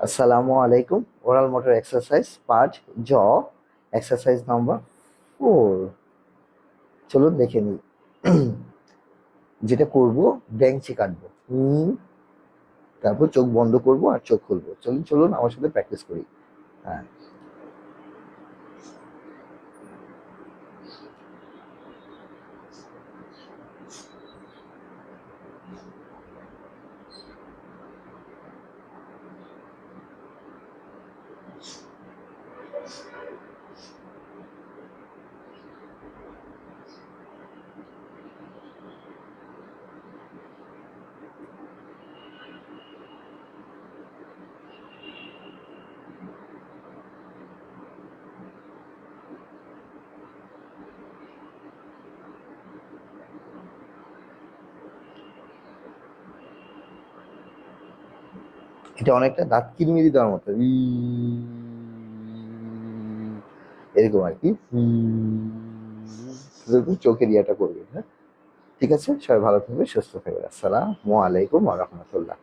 আসসালামু আলাইকুম। Oral motor exercise part জ এক্সারসাইজ নাম্বার ফোর চলুন দেখে নিই। যেটা করব ব্যাংচি কাটবো। তারপর চোখ বন্ধ করব আর চোখ খুলবো। চলুন চলুন, আমার সাথে প্র্যাকটিস করি। হ্যাঁ। এটা অনেকটা দাঁত কিরমিরি দেওয়ার মতো। এরকম আর কি চোখের ইয়েটা করবে হ্যাঁ ঠিক আছে সবাই ভালো থাকবে সুস্থ থাকবে আসসালামু আলাইকুম রহমতুল্লাহ